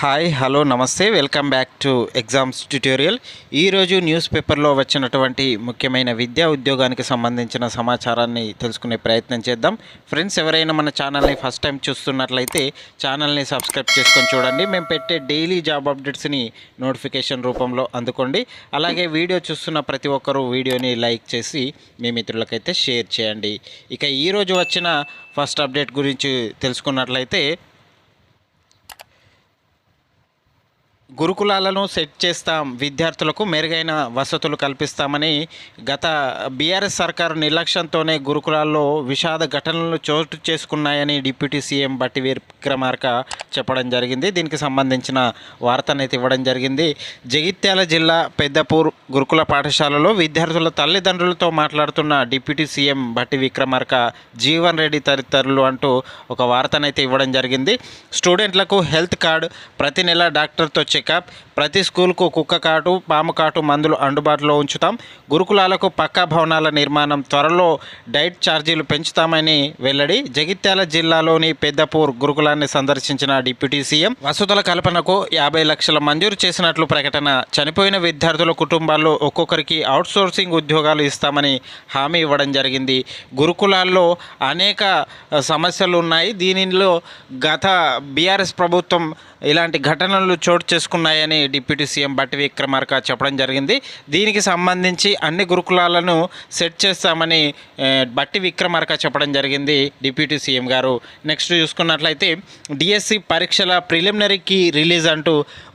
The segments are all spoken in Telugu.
Hi hello namaste. Welcome back to exams tutorial. ఈరోజు న్యూస్ పేపర్లో వచ్చినటువంటి ముఖ్యమైన విద్యా ఉద్యోగానికి సంబంధించిన సమాచారాన్ని తెలుసుకునే ప్రయత్నం చేద్దాం. ఫ్రెండ్స్ ఎవరైనా మన ఛానల్ని ఫస్ట్ టైం చూస్తున్నట్లయితే ఛానల్ని సబ్స్క్రైబ్ చేసుకొని చూడండి. మేము పెట్టే డైలీ జాబ్ అప్డేట్స్ని నోటిఫికేషన్ రూపంలో అందుకోండి. అలాగే వీడియో చూస్తున్న ప్రతి ఒక్కరూ వీడియోని లైక్ చేసి మీ మిత్రులకైతే షేర్ చేయండి. ఇక ఈరోజు వచ్చిన ఫస్ట్ అప్డేట్ గురించి తెలుసుకున్నట్లయితే గురుకులాలను సెట్ చేస్తాం విద్యార్థులకు మెరుగైన వసతులు కల్పిస్తామని గత బీఆర్ఎస్ సర్కారు నిర్లక్ష్యంతోనే గురుకులాల్లో విషాద ఘటనలు చోటు చేసుకున్నాయని డిప్యూటీ సీఎం బట్టి విక్రమార్క చెప్పడం జరిగింది. దీనికి సంబంధించిన వార్తనైతే ఇవ్వడం జరిగింది. జగిత్యాల జిల్లా పెద్దపూర్ గురుకుల పాఠశాలలో విద్యార్థుల తల్లిదండ్రులతో మాట్లాడుతున్న డిప్యూటీ సీఎం బట్టి విక్రమార్క జీవన్ రెడ్డి తదితరులు అంటూ ఒక వార్తనైతే ఇవ్వడం జరిగింది. స్టూడెంట్లకు హెల్త్ కార్డు ప్రతి నెల డాక్టర్తో చెకప్. ప్రతి స్కూల్కు కుక్క కాటు పాము కాటు మందులు అందుబాటులో ఉంచుతాం. గురుకులాలకు పక్కా భవనాల నిర్మాణం త్వరలో డైట్ ఛార్జీలు పెంచుతామని వెల్లడి. జగిత్యాల జిల్లాలోని పెద్దపూర్ గురుకులాన్ని సందర్శించిన డిప్యూటీ సీఎం వసతుల కల్పనకు యాభై లక్షల మంజూరు చేసినట్లు ప్రకటన. చనిపోయిన విద్యార్థుల కుటుంబాల్లో ఒక్కొక్కరికి అవుట్సోర్సింగ్ ఉద్యోగాలు ఇస్తామని హామీ ఇవ్వడం జరిగింది. గురుకులాల్లో అనేక సమస్యలు ఉన్నాయి. దీనిలో గత బీఆర్ఎస్ ప్రభుత్వం ఇలాంటి ఘటనలు చోటు చేసుకున్నాయని డిప్యూటీ సీఎం బట్టి విక్రమార్క చెప్పడం జరిగింది. దీనికి సంబంధించి అన్ని గురుకులాలను సెట్ చేస్తామని బట్టి విక్రమార్క చెప్పడం జరిగింది డిప్యూటీ సీఎం గారు. నెక్స్ట్ చూసుకున్నట్లయితే డిఎస్సి పరీక్షల ప్రిలిమినరీకి రిలీజ్ అంటూ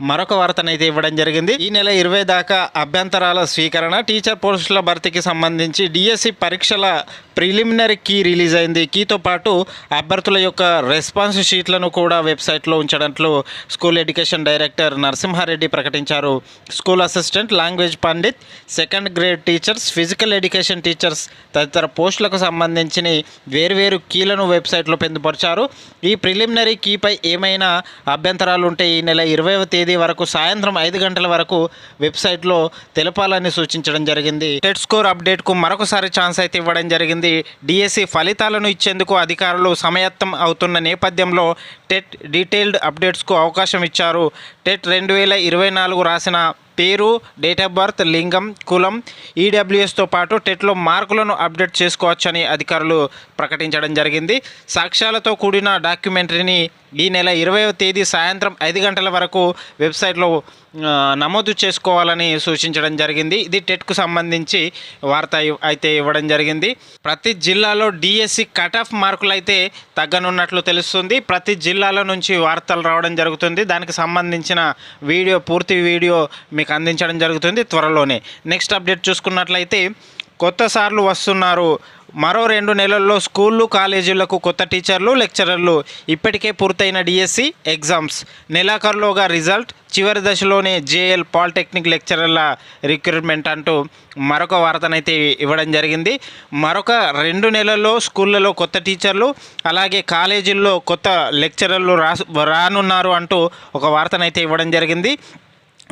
మరొక వార్తనైతే ఇవ్వడం జరిగింది. ఈ నెల ఇరవై దాకా అభ్యంతరాల స్వీకరణ టీచర్ పోస్టుల భర్తీకి సంబంధించి డిఎస్సి పరీక్షల ప్రిలిమినరీ కీ రిలీజ్ అయింది. కీతో పాటు అభ్యర్థుల యొక్క రెస్పాన్స్ షీట్లను కూడా వెబ్సైట్లో ఉంచడంలో స్కూల్ ఎడ్యుకేషన్ డైరెక్టర్ నరసింహారెడ్డి ప్రకటించారు. School assistant language pandit second grade teachers physical education teachers తదితర పోస్టులకు సంబంధించిన వేర్వేరు కీలను వెబ్సైట్లో పొందుపరిచారు. ఈ ప్రిలిమినరీ కీపై ఏమైనా అభ్యంతరాలు ఉంటే ఈ నెల ఇరవైవ తేదీ వరకు సాయంత్రం ఐదు గంటల వరకు వెబ్సైట్లో తెలపాలని సూచించడం జరిగింది. టెట్ స్కోర్ అప్డేట్కు మరొకసారి ఛాన్స్ అయితే ఇవ్వడం జరిగింది. డిఎస్సి ఫలితాలను ఇచ్చేందుకు అధికారులు సమయత్తం అవుతున్న నేపథ్యంలో టెట్ డీటెయిల్డ్ అప్డేట్స్కు అవకాశం ఇచ్చారు. టెట్ రెండు వేల ఇరవై నాలుగు రాసిన పేరు డేట్ ఆఫ్ బర్త్ లింగం కులం ఈడబ్ల్యూఎస్తో పాటు టెట్లో మార్కులను అప్డేట్ చేసుకోవచ్చని అధికారులు ప్రకటించడం జరిగింది. సాక్ష్యాలతో కూడిన డాక్యుమెంటరీని ఈ నెల ఇరవైవ తేదీ సాయంత్రం ఐదు గంటల వరకు వెబ్సైట్లో నమోదు చేసుకోవాలని సూచించడం జరిగింది. ఇది టెట్కు సంబంధించి వార్త అయితే ఇవ్వడం జరిగింది. ప్రతి జిల్లాలో డిఎస్సి కట్ ఆఫ్ మార్కులు అయితే తగ్గనున్నట్లు తెలుస్తుంది. ప్రతి జిల్లాల నుంచి వార్తలు రావడం జరుగుతుంది. దానికి సంబంధించిన వీడియో పూర్తి వీడియో మీకు అందించడం జరుగుతుంది త్వరలోనే. నెక్స్ట్ అప్డేట్ చూసుకున్నట్లయితే కొత్త సార్లు వస్తున్నారు. మరో రెండు నెలల్లో స్కూళ్ళు కాలేజీలకు కొత్త టీచర్లు లెక్చరర్లు. ఇప్పటికే పూర్తయిన డిఎస్సి ఎగ్జామ్స్. నెలాఖరులోగా రిజల్ట్ చివరి దశలోనే జేఎల్ పాలిటెక్నిక్ లెక్చరర్ల రిక్రూట్మెంట్ అంటూ మరొక వార్తనైతే ఇవ్వడం జరిగింది. మరొక రెండు నెలల్లో స్కూళ్ళలో కొత్త టీచర్లు అలాగే కాలేజీల్లో కొత్త లెక్చరర్లు రాసు రానున్నారు అంటూ ఒక వార్తనైతే ఇవ్వడం జరిగింది.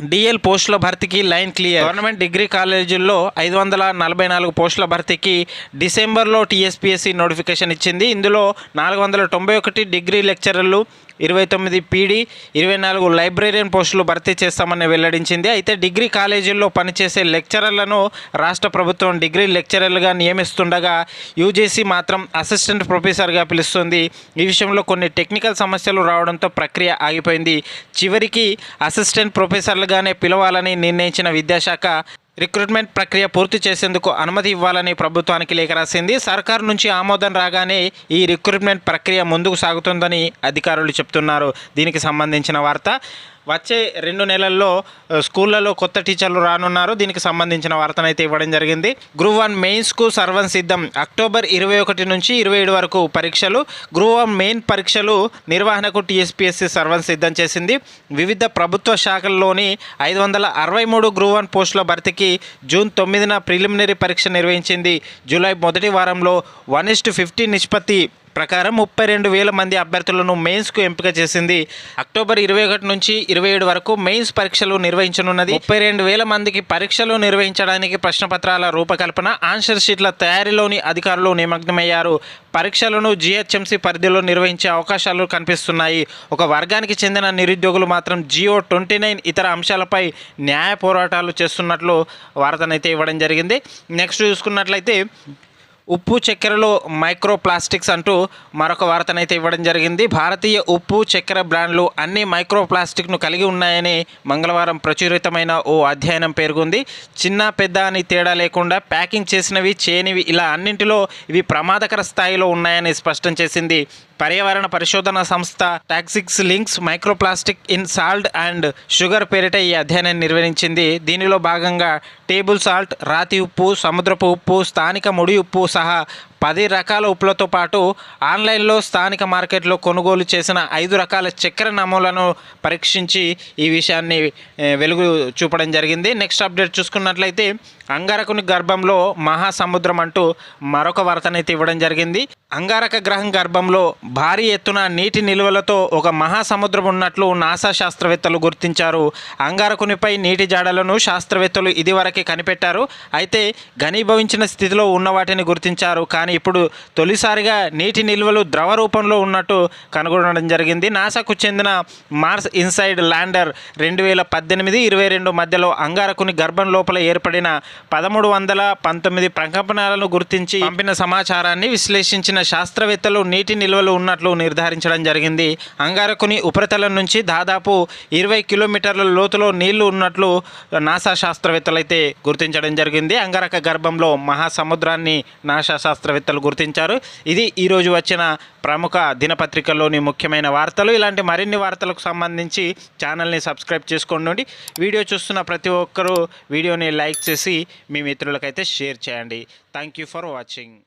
డిఎల్ పోస్టుల భర్తీకి లైన్ క్లియర్. గవర్నమెంట్ డిగ్రీ కాలేజీల్లో ఐదు వందల నలభై నాలుగు పోస్టుల భర్తీకి డిసెంబర్లో టీఎస్పీఎస్సీ నోటిఫికేషన్ ఇచ్చింది. ఇందులో నాలుగు వందల తొంభై ఒకటి డిగ్రీ లెక్చరర్లు ఇరవై తొమ్మిది పీడీ ఇరవై నాలుగు లైబ్రేరియన్ పోస్టులు భర్తీ చేస్తామని వెల్లడించింది. అయితే డిగ్రీ కాలేజీల్లో పనిచేసే లెక్చరర్లను రాష్ట్ర ప్రభుత్వం డిగ్రీ లెక్చరర్లుగా నియమిస్తుండగా యూజీసీ మాత్రం అసిస్టెంట్ ప్రొఫెసర్గా పిలుస్తుంది. ఈ విషయంలో కొన్ని టెక్నికల్ సమస్యలు రావడంతో ప్రక్రియ ఆగిపోయింది. చివరికి అసిస్టెంట్ ముందుగానే పిలవాలని నిర్ణయించిన విద్యాశాఖ రిక్రూట్మెంట్ ప్రక్రియ పూర్తి చేసేందుకు అనుమతి ఇవ్వాలని ప్రభుత్వానికి లేఖ రాసింది. సర్కారు నుంచి ఆమోదం రాగానే ఈ రిక్రూట్మెంట్ ప్రక్రియ ముందుకు సాగుతుందని అధికారులు చెప్తున్నారు. దీనికి సంబంధించిన వార్త వచ్చే రెండు నెలల్లో ఆ, స్కూళ్ళలో కొత్త టీచర్లు రానున్నారు. దీనికి సంబంధించిన వార్తనైతే ఇవ్వడం జరిగింది. గ్రూప్ వన్ మెయిన్స్కు సర్వం సిద్ధం. అక్టోబర్ ఇరవై ఒకటి నుంచి ఇరవై ఏడు వరకు పరీక్షలు. గ్రూప్ వన్ మెయిన్ పరీక్షలు నిర్వహణకు టీఎస్పీఎస్సీ సర్వం సిద్ధం చేసింది. వివిధ ప్రభుత్వ శాఖల్లోని ఐదు వందల అరవై మూడు గ్రూప్ వన్ పోస్టుల భర్తీకి జూన్ తొమ్మిదిన ప్రిలిమినరీ పరీక్ష నిర్వహించింది. జూలై మొదటి వారంలో వన్ ఇస్టు ఫిఫ్టీ నిష్పత్తి ప్రకారం ముప్పై రెండు వేల మంది అభ్యర్థులను మెయిన్స్కు ఎంపిక చేసింది. అక్టోబర్ ఇరవై ఒకటి నుంచి ఇరవై ఏడు వరకు మెయిన్స్ పరీక్షలు నిర్వహించనున్నది. ముప్పై రెండు వేల మందికి పరీక్షలు నిర్వహించడానికి ప్రశ్నపత్రాల రూపకల్పన ఆన్సర్ షీట్ల తయారీలోని అధికారులు నిమగ్నమయ్యారు. పరీక్షలను జిహెచ్ఎంసీ పరిధిలో నిర్వహించే అవకాశాలు కనిపిస్తున్నాయి. ఒక వర్గానికి చెందిన నిరుద్యోగులు మాత్రం జియో ట్వంటీ నైన్ ఇతర అంశాలపై న్యాయ పోరాటాలు చేస్తున్నట్లు వార్తనైతే ఇవ్వడం జరిగింది. నెక్స్ట్ చూసుకున్నట్లయితే ఉప్పు చక్కెరలో మైక్రో ప్లాస్టిక్స్ అంటూ మరొక వార్తనైతే ఇవ్వడం జరిగింది. భారతీయ ఉప్పు చక్కెర బ్రాండ్లు అన్ని మైక్రో ప్లాస్టిక్ను కలిగి ఉన్నాయని మంగళవారం ప్రచురితమైన ఓ అధ్యయనం పేర్కొంది. చిన్న పెద్ద అని తేడా లేకుండా ప్యాకింగ్ చేసినవి చేయనివి ఇలా అన్నింటిలో ఇవి ప్రమాదకర స్థాయిలో ఉన్నాయని స్పష్టం చేసింది. పర్యావరణ పరిశోధన సంస్థ Toxics Links microplastic in salt and sugar పేరిట ఈ అధ్యయనం నిర్వహించింది. దీనిలో భాగంగా టేబుల్ సాల్ట్ రాతి ఉప్పు సముద్రపు ఉప్పు స్థానిక ముడి ఉప్పు సహా పది రకాల ఉప్పులతో పాటు ఆన్లైన్లో స్థానిక మార్కెట్లో కొనుగోలు చేసిన ఐదు రకాల చక్కెర నమూలను పరీక్షించి ఈ విషయాన్ని వెలుగు చూపడం జరిగింది. నెక్స్ట్ అప్డేట్ చూసుకున్నట్లయితే అంగారకుని గర్భంలో మహాసముద్రం అంటూ మరొక వార్తనైతే ఇవ్వడం జరిగింది. అంగారక గ్రహం గర్భంలో భారీ ఎత్తున నీటి నిల్వలతో ఒక మహాసముద్రం ఉన్నట్లు నాసా శాస్త్రవేత్తలు గుర్తించారు. అంగారకునిపై నీటి జాడలను శాస్త్రవేత్తలు ఇదివరకే కనిపెట్టారు. అయితే ఘనీభవించిన స్థితిలో ఉన్న వాటిని గుర్తించారు. కానీ ఇప్పుడు తొలిసారిగా నీటి నిల్వలు ద్రవ రూపంలో ఉన్నట్టు కనుగొనడం జరిగింది. నాసాకు చెందిన మార్స్ ఇన్సైడ్ ల్యాండర్ రెండు వేల పద్దెనిమిది ఇరవై రెండు మధ్యలో అంగారకుని గర్భం లోపల ఏర్పడిన పదమూడు వందల పంతొమ్మిది ప్రకంపనాలను గుర్తించి పంపిన సమాచారాన్ని విశ్లేషించిన శాస్త్రవేత్తలు నీటి నిల్వలు ఉన్నట్లు నిర్ధారించడం జరిగింది. అంగారకుని ఉపరితలం నుంచి దాదాపు ఇరవై కిలోమీటర్ల లోతులో నీళ్ళు ఉన్నట్లు నాసా శాస్త్రవేత్తలు అయితే గుర్తించడం జరిగింది. అంగారక గర్భంలో మహాసముద్రాన్ని నాసా శాస్త్రవేత్త శాస్త్రవేత్తలు గుర్తించారు. ఇది ఈరోజు వచ్చిన ప్రముఖ దినపత్రికల్లోని ముఖ్యమైన వార్తలు. ఇలాంటి మరిన్ని వార్తలకు సంబంధించి ఛానల్ని సబ్స్క్రైబ్ చేసుకోండి వీడియో చూస్తున్న ప్రతి ఒక్కరూ వీడియోని లైక్ చేసి మీ మిత్రులకైతే షేర్ చేయండి. Thank you for watching.